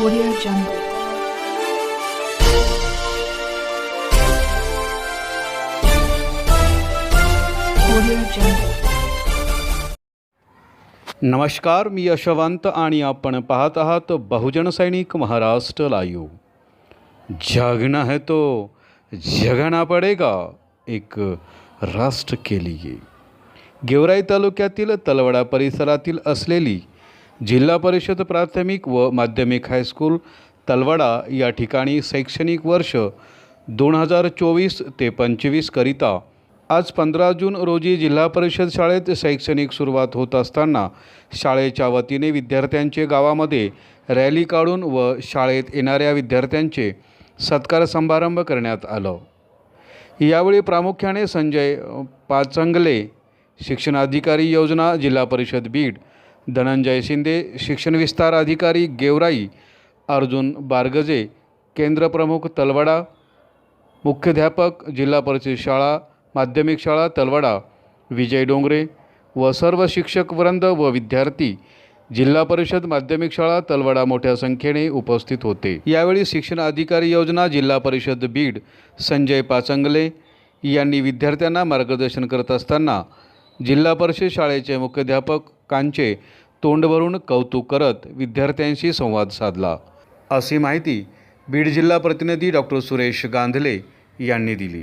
Audio Jungle. नमस्कार मी यशवंत आणि आपण पाहत आहात बहुजन सैनिक महाराष्ट्र लाईव्ह. जगना है तो जगाना पडेगा एक राष्ट्र के लिए. गेवराई तालुक्यातील तलवडा परिसरातील असलेली जिल्हा परिषद प्राथमिक व माध्यमिक हायस्कूल तलवडा या ठिकाणी शैक्षणिक वर्ष दोन हजार चोवीस ते पंचवीसकरिता आज पंधरा जून रोजी जिल्हा परिषद शाळेत शैक्षणिक सुरुवात होत असताना शाळेच्या वतीने विद्यार्थ्यांचे गावामध्ये रॅली काढून व शाळेत येणाऱ्या विद्यार्थ्यांचे सत्कार समारंभ करण्यात आलं. यावेळी प्रामुख्याने संजय पाचंगले शिक्षणाधिकारी योजना जिल्हा परिषद बीड धनंजय शिंदे शिक्षण विस्तार अधिकारी गेवराई अर्जुन बारगजे केंद्रप्रमुख तलवाडा मुख्याध्यापक जिल्हा परिषद शाळा माध्यमिक शाळा तलवाडा विजय डोंगरे व सर्व शिक्षक वृंद व विद्यार्थी जिल्हा परिषद माध्यमिक शाळा तलवाडा मोठ्या संख्येने उपस्थित होते. यावेळी शिक्षण अधिकारी योजना जिल्हा परिषद बीड संजय पाचंगले यांनी विद्यार्थ्यांना मार्गदर्शन करत असताना जिल्हा परिषद शाळेचे मुख्याध्यापक कांचे तोंडवरून कौतुक करत विद्यार्थ्यांशी संवाद साधला. अशी माहिती बीड जिल्हा प्रतिनिधी डॉक्टर सुरेश गांधले यांनी दिली.